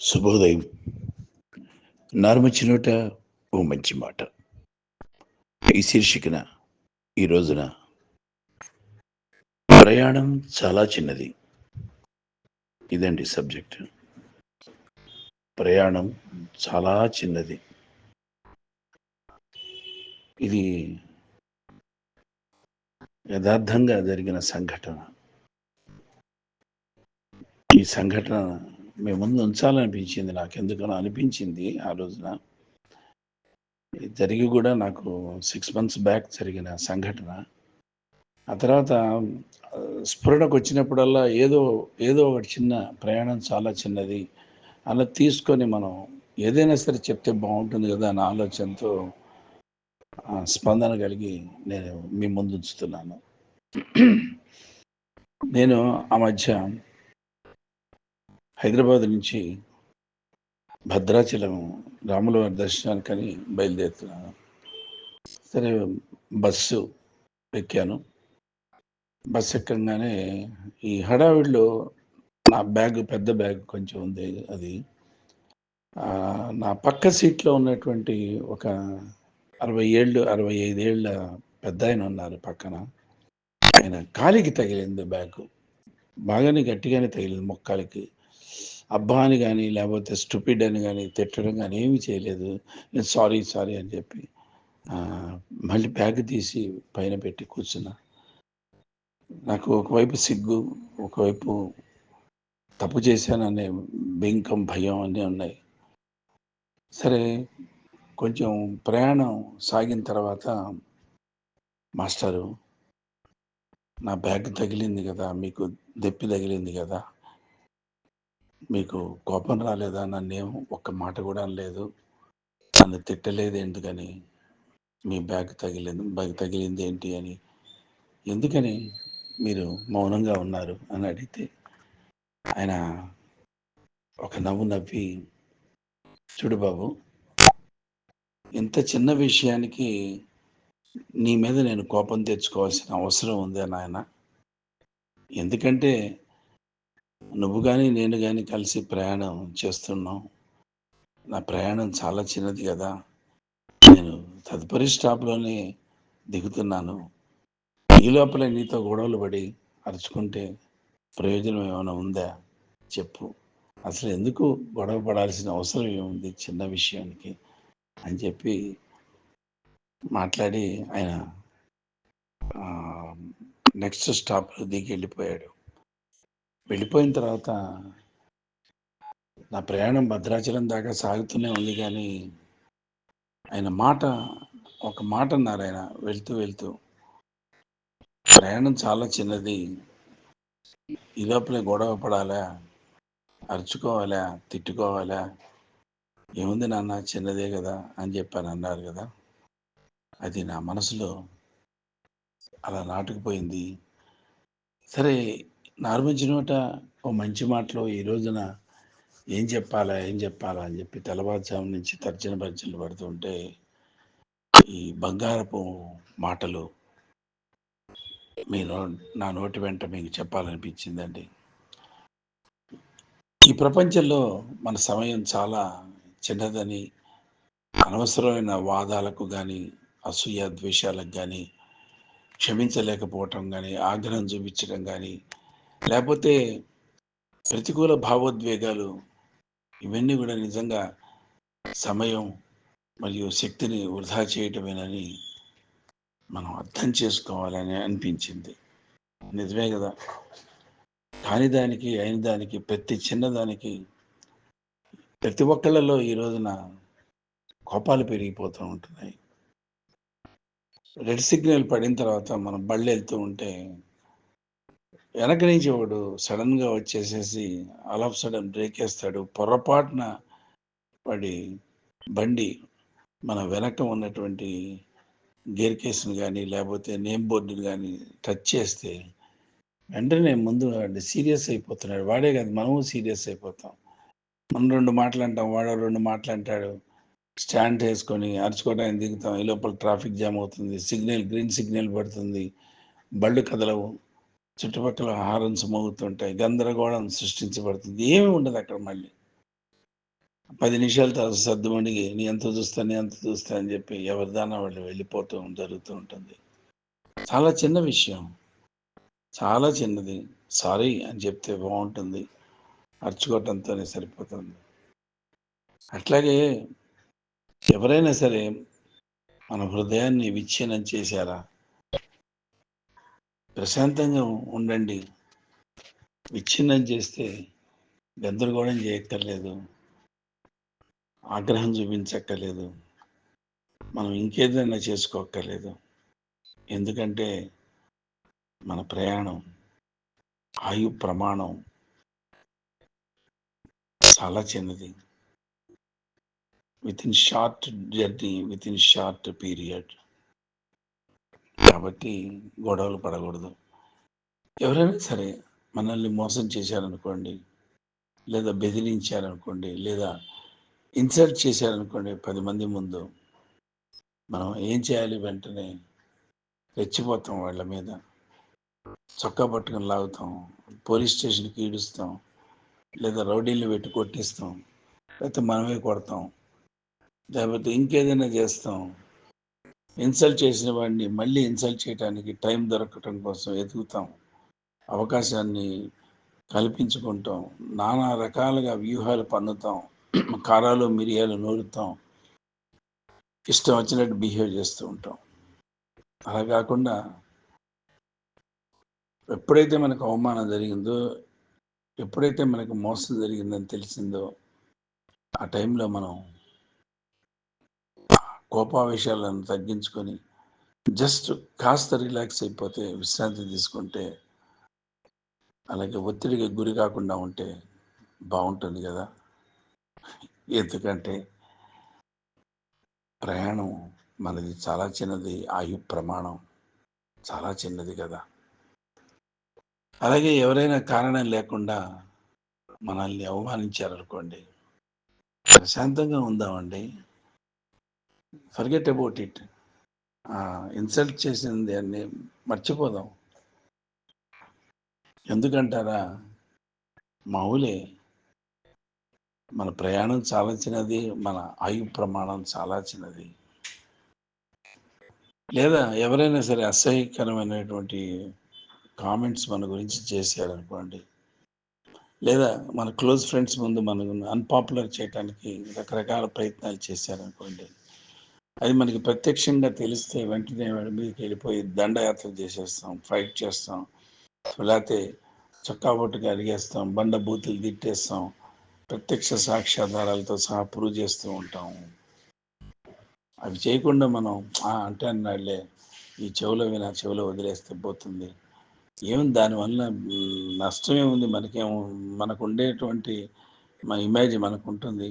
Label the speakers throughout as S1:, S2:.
S1: శుభోదయం నార్మచ్చినోట ఓ మంచి మాట. ఈ శీర్షికన ఈ రోజున ప్రయాణం చాలా చిన్నది. ఇదండి సబ్జెక్ట్. ప్రయాణం చాలా చిన్నది. ఇది యథార్థంగా జరిగిన సంఘటన. ఈ సంఘటన మీ ముందు ఉంచాలనిపించింది నాకు ఎందుకనో అనిపించింది ఆ రోజున. ఇది జరిగి కూడా నాకు సిక్స్ మంత్స్ బ్యాక్ జరిగిన సంఘటన. ఆ తర్వాత స్ఫురణకు వచ్చినప్పుడల్లా ఏదో ఏదో ఒకటి చిన్న ప్రయాణం చాలా చిన్నది. అలా తీసుకొని మనం ఏదైనా సరే చెప్తే బాగుంటుంది కదా అన్న ఆలోచనతో స్పందన కలిగి నేను మీ ముందు ఉంచుతున్నాను. నేను ఆ మధ్య హైదరాబాద్ నుంచి భద్రాచలం రాముల వారి దర్శనానికని బయలుదేరుతున్నాను సరే బస్సు ఎక్కాను. బస్సు ఎక్కగానే ఈ హడావిడిలో నా బ్యాగ్ పెద్ద బ్యాగ్ కొంచెం ఉంది అది. నా పక్క సీట్లో ఉన్నటువంటి ఒక అరవై ఏళ్ళు అరవై ఐదేళ్ళ పెద్ద ఆయన ఉన్నారు పక్కన. ఆయన కాలికి తగిలింది బ్యాగ్. బాగానే గట్టిగానే తగిలింది మొక్కాలకి. అబ్బా అని కానీ లేకపోతే స్టూపిడ్ అని కానీ తిట్టడం కానీ ఏమీ చేయలేదు. నేను సారీ సారీ అని చెప్పి మళ్ళీ బ్యాగ్ తీసి పైన పెట్టి కూర్చున్నా. నాకు ఒకవైపు సిగ్గు ఒకవైపు తప్పు చేశాననే బెంకం భయం అన్నీ ఉన్నాయి. సరే కొంచెం ప్రయాణం సాగిన తర్వాత మాస్టారు నా బ్యాగ్ తగిలింది కదా మీకు దెప్పి తగిలింది కదా మీకు కోపం రాలేదా? నన్నేం ఒక్క మాట కూడా అనలేదు. నన్ను తిట్టలేదు ఎందుకని? మీ బ్యాగ్ తగిలింది బ్యాగ్ తగిలింది ఏంటి అని. ఎందుకని మీరు మౌనంగా ఉన్నారు అని అడిగితే ఆయన ఒక నవ్వు నవ్వి చూడు బాబు ఇంత చిన్న విషయానికి నీ మీద నేను కోపం తెచ్చుకోవాల్సిన అవసరం ఉంది అని ఆయన ఎందుకంటే నువ్వు కానీ నేను కానీ కలిసి ప్రయాణం చేస్తున్నాం. నా ప్రయాణం చాలా చిన్నది కదా. నేను తదుపరి స్టాప్లోనే దిగుతున్నాను. ఈ లోపల నీతో గొడవలు పడి అరుచుకుంటే ప్రయోజనం ఏమైనా ఉందా? చెప్పు. అసలు ఎందుకు గొడవ పడాల్సిన అవసరం ఏముంది చిన్న విషయానికి? అని చెప్పి మాట్లాడి ఆయన నెక్స్ట్ స్టాప్లో దిగి వెళ్ళిపోయాడు. వెళ్ళిపోయిన తర్వాత నా ప్రయాణం భద్రాచలం దాకా సాగుతూనే ఉంది కానీ ఆయన మాట ఒక మాట అన్నారు ఆయన వెళ్తూ వెళ్తూ. ప్రయాణం చాలా చిన్నది. ఈ లోపలే గొడవ పడాలా? అరుచుకోవాలా? తిట్టుకోవాలా? ఏముంది నాన్న? చిన్నదే కదా అని చెప్పాను అన్నారు కదా. అది నా మనసులో అలా నాటుకుపోయింది. సరే నార్మల్ నోట ఓ మంచి మాటలో ఈ రోజున ఏం చెప్పాలా ఏం చెప్పాలా అని చెప్పి తెల్లవారుజాము నుంచి తర్జన భర్జనలు పడుతుంటే ఈ బంగారపు మాటలు మీ నో నా నోటి వెంట మీకు చెప్పాలనిపించిందండి. ఈ ప్రపంచంలో మన సమయం చాలా చిన్నదని అనవసరమైన వాదాలకు కానీ అసూయ ద్వేషాలకు కానీ క్షమించలేకపోవటం కానీ ఆగ్రహం చూపించడం కానీ లేకపోతే ప్రతికూల భావోద్వేగాలు ఇవన్నీ కూడా నిజంగా సమయం మరియు శక్తిని వృధా చేయటమేనని మనం అర్థం చేసుకోవాలని అనిపించింది. నిజమే కదా. కాని దానికి అయిన దానికి ప్రతి చిన్నదానికి ప్రతి ఒక్కళ్ళలో ఈ రోజున కోపాలు పెరిగిపోతూ ఉంటున్నాయి. రెడ్ సిగ్నల్ పడిన తర్వాత మనం బళ్ళు వెళ్తూ ఉంటే వెనక నుంచి వాడు సడన్గా వచ్చేసేసి ఆల్ ఆఫ్ సడన్ బ్రేక్ వేస్తాడు. పొరపాటున వాడి బండి మన వెనక ఉన్నటువంటి గేర్ కేసును కానీ లేకపోతే నేమ్ బోర్డుని కానీ టచ్ చేస్తే వెంటనే ముందు వాడు సీరియస్ అయిపోతున్నాడు. వాడే కాదు మనము సీరియస్ అయిపోతాం. మనం రెండు మాటలు అంటాం వాడు రెండు మాటలు అంటాడు. స్టాండ్ వేసుకొని అరుచుకోవడానికి దిగుతాం. ఈ లోపల ట్రాఫిక్ జామ్ అవుతుంది. సిగ్నల్ గ్రీన్ సిగ్నల్ పడుతుంది. బళ్ళు కదలవు. చుట్టుపక్కల ఆహారం మోగుతుంటాయి గందరగోళం సృష్టించబడుతుంది. ఏమి ఉండదు అక్కడ మళ్ళీ. పది నిమిషాల తర్వాత సర్దుమణిగి నీ ఎంత చూస్తా నీ ఎంత చూస్తా అని చెప్పి ఎవరిదానా వాళ్ళు వెళ్ళిపోతూ జరుగుతూ ఉంటుంది. చాలా చిన్న విషయం. చాలా చిన్నది. సారీ అని చెప్తే బాగుంటుంది. అరుచుకోవటంతోనే సరిపోతుంది. అట్లాగే ఎవరైనా సరే మన హృదయాన్ని విచ్ఛిన్నం చేశారా? ప్రశాంతంగా ఉండండి. విచ్ఛిన్నం చేస్తే గందరగోళం చేయక్కర్లేదు. ఆగ్రహం చూపించక్కర్లేదు. మనం ఇంకేదైనా చేసుకోక్కర్లేదు. ఎందుకంటే మన ప్రయాణం ఆయు ప్రమాణం చాలా చిన్నది. Within short journey within short period కాబట్టి గొడవలు పడకూడదు. ఎవరైనా సరే మనల్ని మోసం చేశారనుకోండి లేదా బెదిరించారనుకోండి లేదా ఇన్సల్ట్ చేశారనుకోండి పది మంది ముందు మనం ఏం చేయాలి వెంటనే? రెచ్చిపోతాం వాళ్ళ మీద. చొక్కా పట్టుకుని లాగుతాం పోలీస్ స్టేషన్కి ఈడుస్తాం లేదా రౌడీలు పెట్టి కొట్టిస్తాం లేకపోతే మనమే కొడతాం లేకపోతే ఇంకేదైనా చేస్తాం. ఇన్సల్ట్ చేసిన వాడిని మళ్ళీ ఇన్సల్ట్ చేయడానికి టైం దొరకటం కోసం ఎదుగుతాం. అవకాశాన్ని కల్పించుకుంటాం. నానా రకాలుగా వ్యూహాలు పన్నుతాం. కారాలు మిరియాలు నూరుతాం. ఇష్టం వచ్చినట్టు బిహేవ్ చేస్తూ ఉంటాం. అలా కాకుండా ఎప్పుడైతే మనకు అవమానం జరిగిందో ఎప్పుడైతే మనకు మోసం జరిగిందని తెలిసిందో ఆ టైంలో మనం కోపావేశాలను తగ్గించుకొని జస్ట్ కాస్త రిలాక్స్ అయిపోతే విశ్రాంతి తీసుకుంటే అలాగే ఒత్తిడికి గురి కాకుండా ఉంటే బాగుంటుంది కదా. ఎందుకంటే ప్రయాణం మనది చాలా చిన్నది ఆయు ప్రమాణం చాలా చిన్నది కదా. అలాగే ఎవరైనా కారణం లేకుండా మనల్ని అవమానించారనుకోండి ప్రశాంతంగా ఉందామండి. ఫర్గెట్ అబౌట్ ఇట్ ఇన్సల్ట్ చేసిన దాన్ని మర్చిపోదాం. ఎందుకంటారా? మామూలే. మన ప్రయాణం చాలా చిన్నది మన ఆయు ప్రమాణం చాలా చిన్నది. లేదా ఎవరైనా సరే అసహ్యకరమైనటువంటి కామెంట్స్ మన గురించి చేశారనుకోండి. లేదా మన క్లోజ్ ఫ్రెండ్స్ ముందు మనకు అన్పాపులర్ చేయడానికి రకరకాల ప్రయత్నాలు చేశారనుకోండి. అది మనకి ప్రత్యక్షంగా తెలిస్తే వెంటనే వాడి మీదకి వెళ్ళిపోయి దండయాత్ర చేసేస్తాం ఫైట్ చేస్తాం. లేకపోతే చొక్కా బొట్టుగా అడిగేస్తాం బండ బూతులు తిట్టేస్తాం ప్రత్యక్ష సాక్ష్యాధారాలతో సహా ప్రూవ్ చేస్తూ ఉంటాం. అవి చేయకుండా మనం అంటే అన్నాళ్ళే ఈ చెవులో విన చెవులో వదిలేస్తే పోతుంది. ఏం దానివల్ల నష్టమే ఉంది మనకేమో మనకు ఉండేటువంటి మన ఇమేజ్ మనకు ఉంటుంది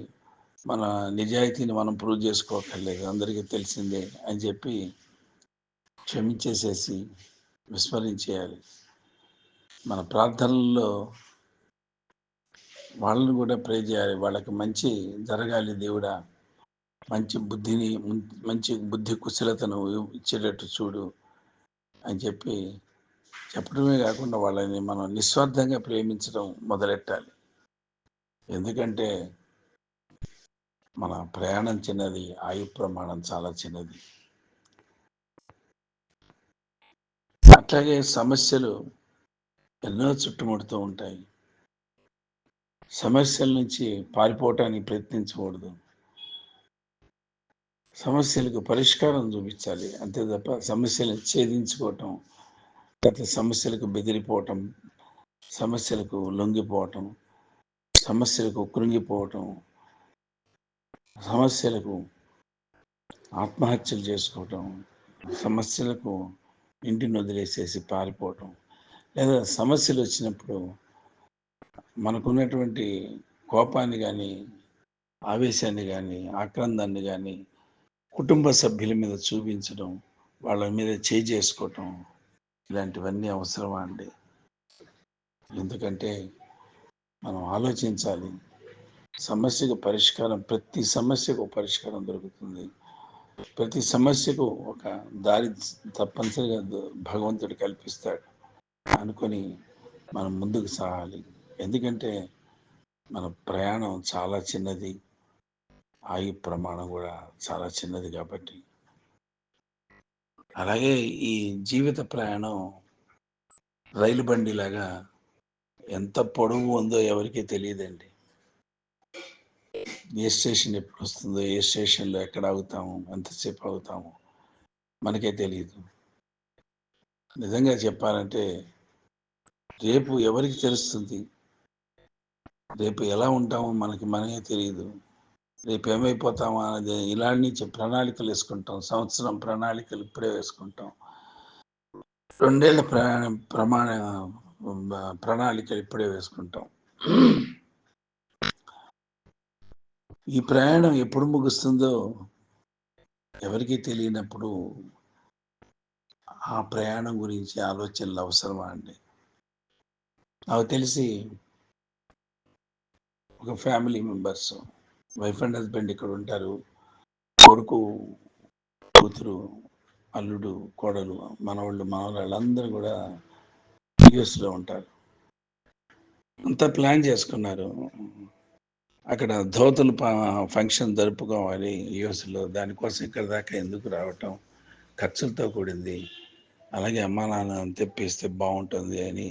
S1: మన నిజాయితీని మనం ప్రూవ్ చేసుకోకర్లేదు. అందరికీ తెలిసిందే అని చెప్పి క్షమించేసేసి విస్మరించేయాలి. మన ప్రార్థనల్లో వాళ్ళని కూడా ప్రే చేయాలి. వాళ్ళకి మంచి జరగాలి దేవుడా. మంచి బుద్ధిని మంచి బుద్ధి కుశలతను ఇచ్చేటట్టు చూడు అని చెప్పి చెప్పడమే కాకుండా వాళ్ళని మనం నిస్వార్థంగా ప్రేమించడం మొదలెట్టాలి. ఎందుకంటే మన ప్రయాణం చిన్నది ఆయు ప్రమాణం చాలా చిన్నది. అట్లాగే సమస్యలు ఎన్నో చుట్టుముడుతూ ఉంటాయి. సమస్యల నుంచి పారిపోవటానికి ప్రయత్నించకూడదు. సమస్యలకు పరిష్కారం చూపించాలి. అంతే తప్ప సమస్యలను ఛేదించుకోవటం గత సమస్యలకు బెదిరిపోవటం సమస్యలకు లొంగిపోవటం సమస్యలకు కృంగిపోవటం సమస్యలకు ఆత్మహత్యలు చేసుకోవటం సమస్యలకు ఇంటిని వదిలేసేసి పారిపోవటం లేదా సమస్యలు వచ్చినప్పుడు మనకున్నటువంటి కోపాన్ని కానీ ఆవేశాన్ని కానీ ఆక్రందాన్ని కానీ కుటుంబ సభ్యుల మీద చూపించడం వాళ్ళ మీద చేయి చేసుకోవటం ఇలాంటివన్నీ అవసరమా అండి? ఎందుకంటే మనం ఆలోచించాలి. సమస్యకు పరిష్కారం ప్రతి సమస్యకు పరిష్కారం దొరుకుతుంది. ప్రతి సమస్యకు ఒక దారి తప్పనిసరిగా భగవంతుడు కల్పిస్తాడు. అనుకొని మనం ముందుకు సాగాలి. ఎందుకంటే మన ప్రయాణం చాలా చిన్నది. ఆయు ప్రమాణం కూడా చాలా చిన్నది కాబట్టి. అలాగే ఈ జీవిత ప్రయాణం రైలు బండిలాగా ఎంత పొడవు ఉందో ఎవరికీ తెలియదండి. ఏ స్టేషన్ ఎప్పుడు వస్తుందో ఏ స్టేషన్లో ఎక్కడ ఆగుతాము ఎంతసేపు ఆగుతాము మనకే తెలియదు నిజంగా చెప్పాలంటే రేపు ఎవరికి తెలుస్తుంది? రేపు ఎలా ఉంటామో మనకి మనమే తెలియదు రేపు ఏమైపోతామా అనేది ఇలాంటి ప్రణాళికలు వేసుకుంటాం. సంవత్సరం ప్రణాళికలు ఇప్పుడే వేసుకుంటాం. రెండేళ్ళ ప్రయాణం ప్రమాణ ప్రణాళికలు ఇప్పుడే వేసుకుంటాం. ఈ ప్రయాణం ఎప్పుడు ముగుస్తుందో ఎవరికీ తెలియనప్పుడు ఆ ప్రయాణం గురించి ఆలోచనలు అవసరమా అండి? నాకు తెలిసి ఒక family members wife and husband ఇక్కడ ఉంటారు. కొడుకు కూతురు అల్లుడు కోడలు మనవాళ్ళు మనవాళ్ళు అందరూ కూడా యుఎస్లో ఉంటారు. అంతా ప్లాన్ చేసుకున్నారు. అక్కడ ధోతలు ఫంక్షన్ జరుపుకోవాలి యూఎస్లో దానికోసం ఇక్కడ దాకా ఎందుకు రావటం? ఖర్చులతో కూడింది. అలాగే అమ్మా నాన్న తెప్పిస్తే బాగుంటుంది అని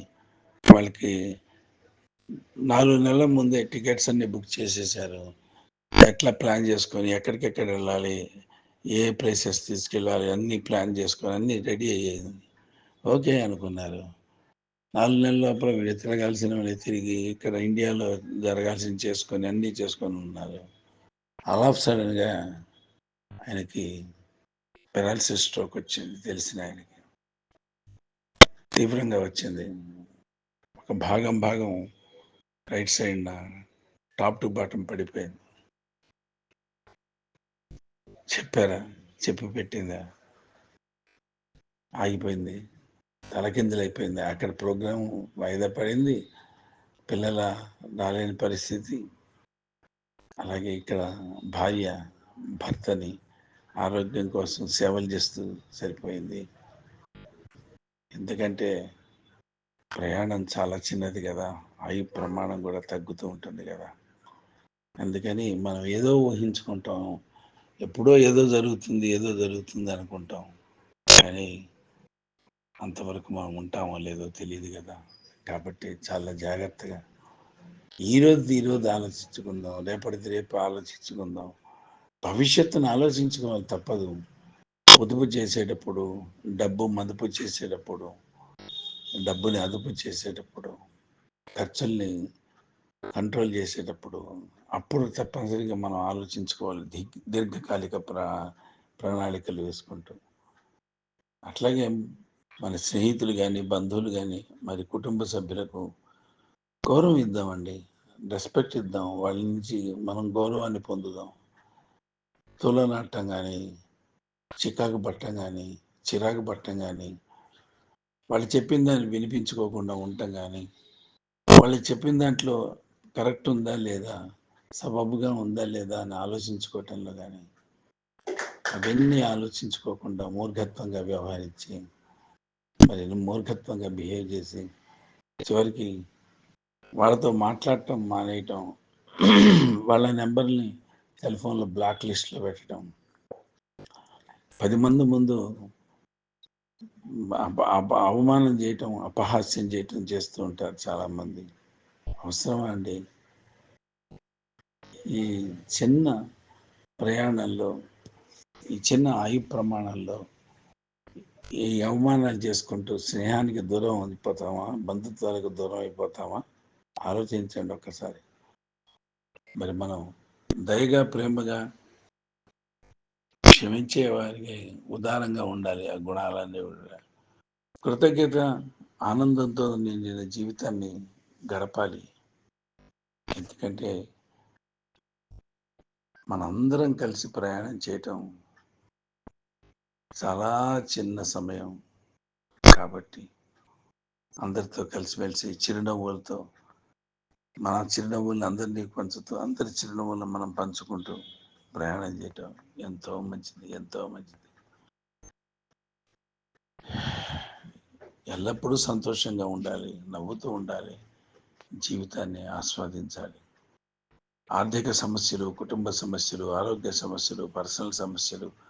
S1: వాళ్ళకి నాలుగు నెలల ముందే టికెట్స్ అన్నీ బుక్ చేసేసారు. ఎట్లా ప్లాన్ చేసుకొని ఎక్కడికెక్కడ వెళ్ళాలి ఏ ప్లేసెస్ తీసుకెళ్ళాలి అన్నీ ప్లాన్ చేసుకొని అన్నీ రెడీ అయ్యేది ఓకే అనుకున్నారు. నాలుగు నెలల లోపల వీళ్ళు తిరగాల్సిన వాళ్ళు తిరిగి ఇక్కడ ఇండియాలో జరగాల్సిన చేసుకొని అన్నీ చేసుకొని ఉన్నారు. అలా సడన్గా ఆయనకి పెరాలసిస్ స్ట్రోక్ వచ్చింది తెలిసిన ఆయనకి. తీవ్రంగా వచ్చింది. ఒక భాగం భాగం right side top to bottom పడిపోయింది. చెప్పారా? చెప్పి పెట్టిందా? ఆగిపోయింది. తలకిందులైపోయింది. అక్కడ ప్రోగ్రాం వాయిదా పడింది. పిల్లల రాలేని పరిస్థితి. అలాగే ఇక్కడ భార్య భర్తని ఆరోగ్యం కోసం సేవలు చేస్తూ సరిపోయింది. ఎందుకంటే ప్రయాణం చాలా చిన్నది కదా. ఆయు ప్రమాణం కూడా తగ్గుతూ ఉంటుంది కదా. అందుకని మనం ఏదో ఊహించుకుంటాం. ఎప్పుడో ఏదో జరుగుతుంది ఏదో జరుగుతుంది అనుకుంటాం. కానీ అంతవరకు మనం ఉంటామో లేదో తెలియదు కదా. కాబట్టి చాలా జాగ్రత్తగా ఈరోజు ఈరోజు ఆలోచించుకుందాం రేపటిది రేపు ఆలోచించుకుందాం. భవిష్యత్తును ఆలోచించుకోవాలి తప్పదు. పొదుపు చేసేటప్పుడు డబ్బు మదుపు చేసేటప్పుడు డబ్బుని అదుపు చేసేటప్పుడు ఖర్చుల్ని కంట్రోల్ చేసేటప్పుడు అప్పుడు తప్పనిసరిగా మనం ఆలోచించుకోవాలి. దీర్ఘకాలిక ప్రా ప్రణాళికలు వేసుకుంటూ. అట్లాగే మన స్నేహితులు కానీ బంధువులు కానీ మరి కుటుంబ సభ్యులకు గౌరవం ఇద్దామండి. రెస్పెక్ట్ ఇద్దాం. వాళ్ళ నుంచి మనం గౌరవాన్ని పొందుదాం. తులనాటం కానీ చికాకు పట్టం కానీ చిరాకు పట్టం కానీ వాళ్ళు చెప్పిన దాన్ని వినిపించుకోకుండా ఉండటం కానీ వాళ్ళు చెప్పిన దాంట్లో కరెక్ట్ ఉందా లేదా సబబుగా ఉందా లేదా అని ఆలోచించుకోవటంలో కానీ అవన్నీ ఆలోచించుకోకుండా మూర్ఘత్వంగా వ్యవహరించి మరి మూర్ఖత్వంగా బిహేవ్ చేసి చివరికి వాళ్ళతో మాట్లాడటం మానేయటం వాళ్ళ నెంబర్ని సెల్ఫోన్లో బ్లాక్ లిస్ట్లో పెట్టడం పది మంది ముందు అవమానం చేయటం అపహాస్యం చేయటం చేస్తూ ఉంటారు చాలామంది. అవసరమా అండి? ఈ చిన్న ప్రయాణంలో ఈ చిన్న ఆయు ప్రమాణంలో ఈ అవమానాలు చేసుకుంటూ స్నేహానికి దూరం అయిపోతామా? బంధుత్వాలకు దూరం అయిపోతామా? ఆలోచించండి ఒక్కసారి. మరి మనం దయగా ప్రేమగా క్షమించే వారికి ఉదారంగా ఉండాలి ఆ గుణాలన్నీ కృతజ్ఞత ఆనందంతో నిండిన జీవితాన్ని గడపాలి. ఎందుకంటే మనందరం కలిసి ప్రయాణం చేయటం చాలా చిన్న సమయం కాబట్టి అందరితో కలిసిమెలిసి చిరునవ్వులతో మన చిరునవ్వుల్ని అందరినీ పంచుతూ అందరి చిరునవ్వులను మనం పంచుకుంటూ ప్రయాణం చేయటం ఎంతో మంచిది ఎంతో మంచిది. ఎల్లప్పుడూ సంతోషంగా ఉండాలి నవ్వుతూ ఉండాలి జీవితాన్ని ఆస్వాదించాలి. ఆర్థిక సమస్యలు కుటుంబ సమస్యలు ఆరోగ్య సమస్యలు పర్సనల్ సమస్యలు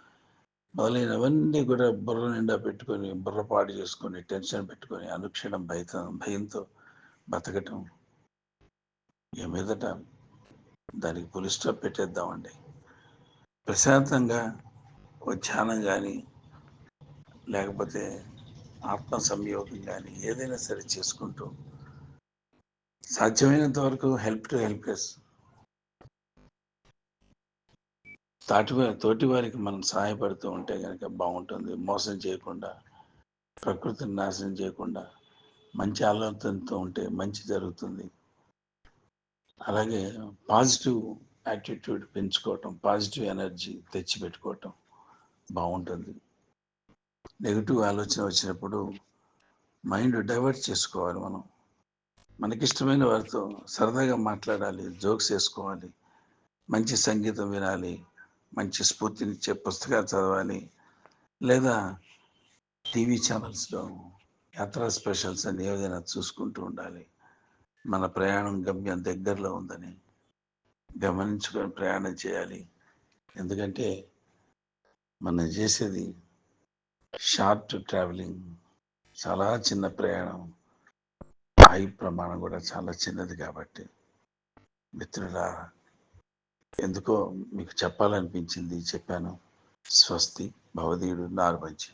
S1: మొదలైనవన్నీ కూడా బుర్ర నిండా పెట్టుకొని బుర్రపాటు చేసుకొని టెన్షన్ పెట్టుకొని అనుక్షణం భయత భయంతో బతకటం. ఇక మీదట దానికి పులి స్టాప్ పెట్టేద్దామండి. ప్రశాంతంగా ఒక ధ్యానం కానీ లేకపోతే ఆత్మ సంయోగం కానీ ఏదైనా సరే చేసుకుంటూ సాధ్యమైనంత వరకు హెల్ప్ టు హెల్ప్లెస్ తాటి తోటి వారికి మనం సహాయపడుతూ ఉంటే కనుక బాగుంటుంది. మోసం చేయకుండా ప్రకృతిని నాశనం చేయకుండా మంచి ఆలోచనతో ఉంటే మంచి జరుగుతుంది. అలాగే పాజిటివ్ యాటిట్యూడ్ పెంచుకోవటం పాజిటివ్ ఎనర్జీ తెచ్చిపెట్టుకోవటం బాగుంటుంది. నెగిటివ్ ఆలోచన వచ్చినప్పుడు మైండ్ డైవర్ట్ చేసుకోవాలి మనం. మనకిష్టమైన వారితో సరదాగా మాట్లాడాలి జోక్స్ వేసుకోవాలి మంచి సంగీతం వినాలి మంచి స్ఫూర్తినిచ్చే పుస్తకాలు చదవాలి. లేదా టీవీ ఛానల్స్లో యాత్రా స్పెషల్స్ అని ఏదైనా చూసుకుంటూ ఉండాలి. మన ప్రయాణం గమ్యం దగ్గరలో ఉందని గమనించుకొని ప్రయాణం చేయాలి. ఎందుకంటే మనం చేసేది షార్ట్ ట్రావెలింగ్ చాలా చిన్న ప్రయాణం ఆయు ప్రమాణం కూడా చాలా చిన్నది కాబట్టి. మిత్రులారా ఎందుకో మీకు చెప్పాలనిపించింది చెప్పాను. స్వస్తి భవదీయుడు నారుమంచి